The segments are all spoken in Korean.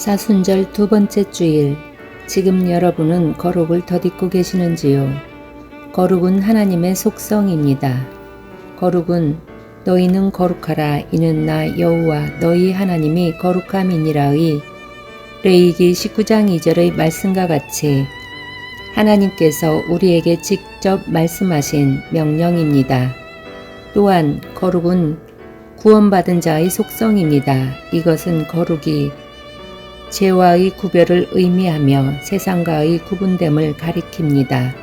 사순절 두 번째 주일, 지금 여러분은 거룩을 덧입고 계시는지요? 거룩은 하나님의 속성입니다. 거룩은 너희는 거룩하라 이는 나 여호와 너희 하나님이 거룩함이니라의 레이기 19장 2절의 말씀과 같이 하나님께서 우리에게 직접 말씀하신 명령입니다. 또한 거룩은 구원받은 자의 속성입니다. 이것은 거룩이 죄와의 구별을 의미하며 세상과의 구분됨을 가리킵니다.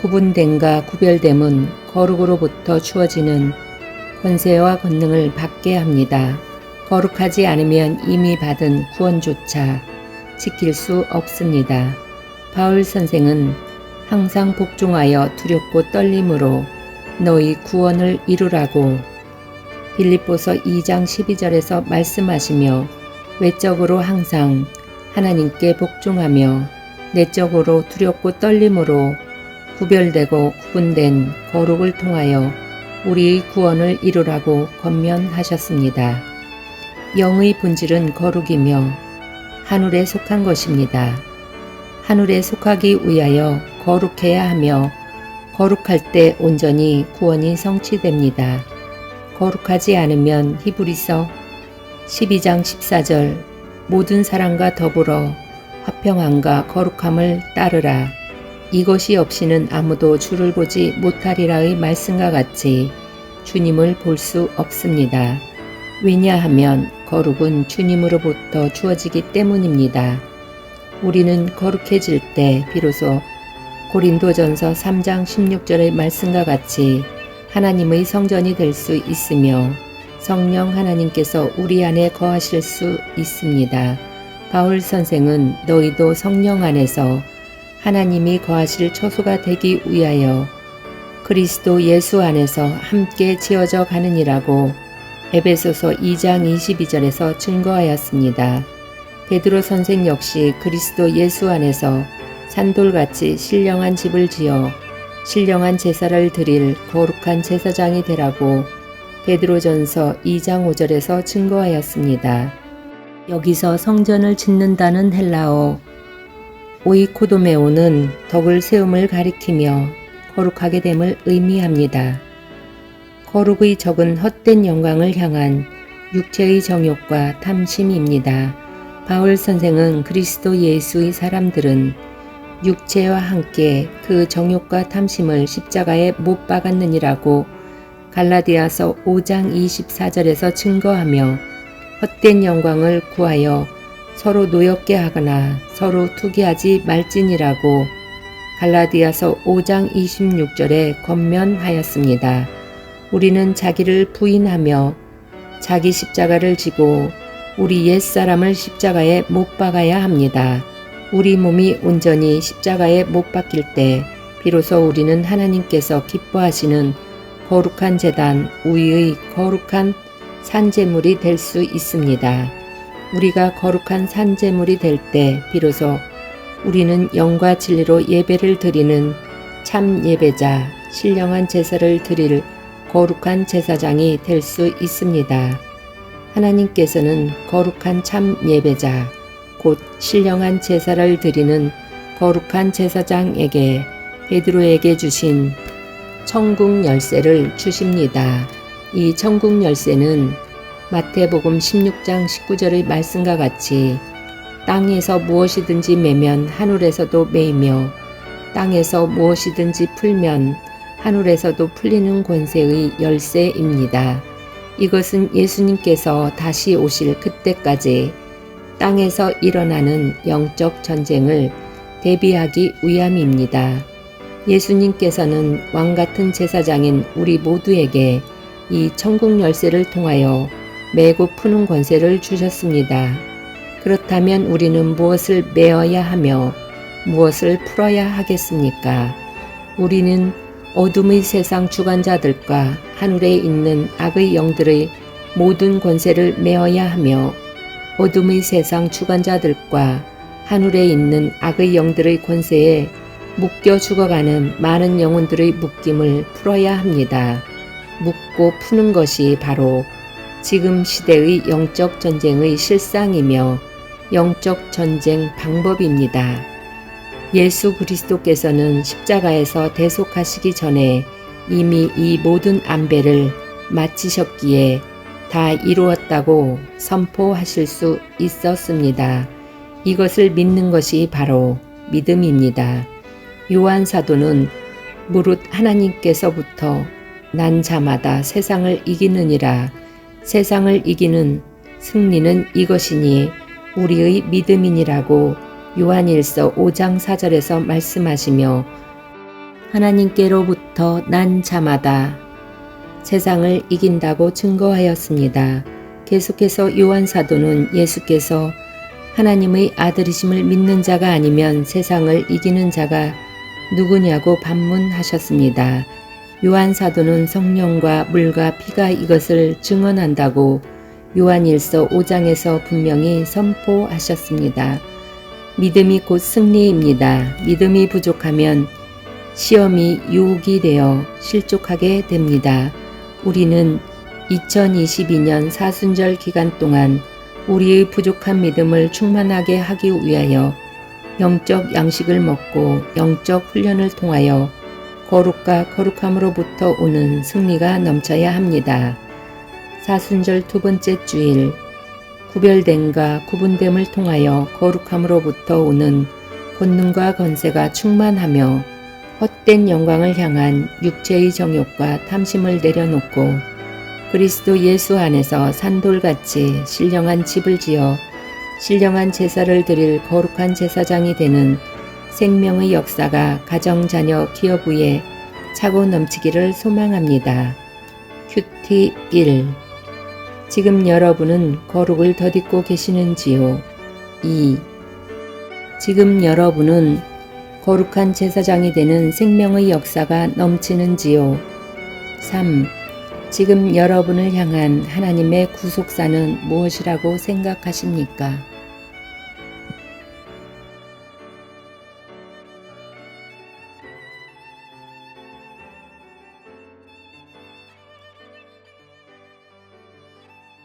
구분됨과 구별됨은 거룩으로부터 주어지는 권세와 권능을 받게 합니다. 거룩하지 않으면 이미 받은 구원조차 지킬 수 없습니다. 바울 선생은 항상 복종하여 두렵고 떨림으로 너희 구원을 이루라고 빌립보서 2장 12절에서 말씀하시며 외적으로 항상 하나님께 복종하며 내적으로 두렵고 떨림으로 구별되고 구분된 거룩을 통하여 우리의 구원을 이루라고 권면하셨습니다. 영의 본질은 거룩이며 하늘에 속한 것입니다. 하늘에 속하기 위하여 거룩해야 하며 거룩할 때 온전히 구원이 성취됩니다. 거룩하지 않으면 히브리서 12장 14절 모든 사람과 더불어 화평함과 거룩함을 따르라. 이것이 없이는 아무도 주를 보지 못하리라의 말씀과 같이 주님을 볼 수 없습니다. 왜냐하면 거룩은 주님으로부터 주어지기 때문입니다. 우리는 거룩해질 때 비로소 고린도전서 3장 16절의 말씀과 같이 하나님의 성전이 될 수 있으며 성령 하나님께서 우리 안에 거하실 수 있습니다. 바울 선생은 너희도 성령 안에서 하나님이 거하실 처소가 되기 위하여 그리스도 예수 안에서 함께 지어져 가느니라고 에베소서 2장 22절에서 증거하였습니다. 베드로 선생 역시 그리스도 예수 안에서 산돌같이 신령한 집을 지어 신령한 제사를 드릴 거룩한 제사장이 되라고 베드로전서 2장 5절에서 증거하였습니다. 여기서 성전을 짓는다는 헬라어 오이코도메오는 덕을 세움을 가리키며 거룩하게 됨을 의미합니다. 거룩의 적은 헛된 영광을 향한 육체의 정욕과 탐심입니다. 바울 선생은 그리스도 예수의 사람들은 육체와 함께 그 정욕과 탐심을 십자가에 못 박았느니라고 갈라디아서 5장 24절에서 증거하며 헛된 영광을 구하여 서로 노엽게 하거나 서로 투기하지 말지니라고 갈라디아서 5장 26절에 권면하였습니다. 우리는 자기를 부인하며 자기 십자가를 지고 우리 옛사람을 십자가에 못 박아야 합니다. 우리 몸이 온전히 십자가에 못 박힐 때 비로소 우리는 하나님께서 기뻐하시는 거룩한 재단 우리의 거룩한 산재물이 될 수 있습니다. 우리가 거룩한 산재물이 될 때 비로소 우리는 영과 진리로 예배를 드리는 참 예배자, 신령한 제사를 드릴 거룩한 제사장이 될 수 있습니다. 하나님께서는 거룩한 참 예배자, 곧 신령한 제사를 드리는 거룩한 제사장에게 베드로에게 주신 천국 열쇠를 주십니다. 이 천국 열쇠는 마태복음 16장 19절의 말씀과 같이 땅에서 무엇이든지 매면 하늘에서도 매이며 땅에서 무엇이든지 풀면 하늘에서도 풀리는 권세의 열쇠입니다. 이것은 예수님께서 다시 오실 그때까지 땅에서 일어나는 영적 전쟁을 대비하기 위함입니다. 예수님께서는 왕 같은 제사장인 우리 모두에게 이 천국 열쇠를 통하여 매고 푸는 권세를 주셨습니다. 그렇다면 우리는 무엇을 메어야 하며 무엇을 풀어야 하겠습니까? 우리는 어둠의 세상 주관자들과 하늘에 있는 악의 영들의 모든 권세를 메어야 하며 어둠의 세상 주관자들과 하늘에 있는 악의 영들의 권세에 묶여 죽어가는 많은 영혼들의 묶임을 풀어야 합니다. 묶고 푸는 것이 바로 지금 시대의 영적 전쟁의 실상이며 영적 전쟁 방법입니다. 예수 그리스도께서는 십자가에서 대속하시기 전에 이미 이 모든 안배를 마치셨기에 다 이루었다고 선포하실 수 있었습니다. 이것을 믿는 것이 바로 믿음입니다. 요한 사도는 무릇 하나님께서부터 난 자마다 세상을 이기느니라 세상을 이기는 승리는 이것이니 우리의 믿음이니라고 요한일서 5장 4절에서 말씀하시며 하나님께로부터 난 자마다 세상을 이긴다고 증거하였습니다. 계속해서 요한 사도는 예수께서 하나님의 아들이심을 믿는 자가 아니면 세상을 이기는 자가 누구냐고 반문하셨습니다. 요한 사도는 성령과 물과 피가 이것을 증언한다고 요한일서 5장에서 분명히 선포하셨습니다. 믿음이 곧 승리입니다. 믿음이 부족하면 시험이 유혹이 되어 실족하게 됩니다. 우리는 2022년 사순절 기간 동안 우리의 부족한 믿음을 충만하게 하기 위하여 영적 양식을 먹고 영적 훈련을 통하여 거룩과 거룩함으로부터 오는 승리가 넘쳐야 합니다. 사순절 두 번째 주일 구별됨과 구분됨을 통하여 거룩함으로부터 오는 권능과 건세가 충만하며 헛된 영광을 향한 육체의 정욕과 탐심을 내려놓고 그리스도 예수 안에서 산돌같이 신령한 집을 지어 신령한 제사를 드릴 거룩한 제사장이 되는 생명의 역사가 가정, 자녀, 기업 위에 차고 넘치기를 소망합니다. 큐티 1 지금 여러분은 거룩을 덧입고 계시는지요? 2. 지금 여러분은 거룩한 제사장이 되는 생명의 역사가 넘치는지요? 3. 지금 여러분을 향한 하나님의 구속사는 무엇이라고 생각하십니까?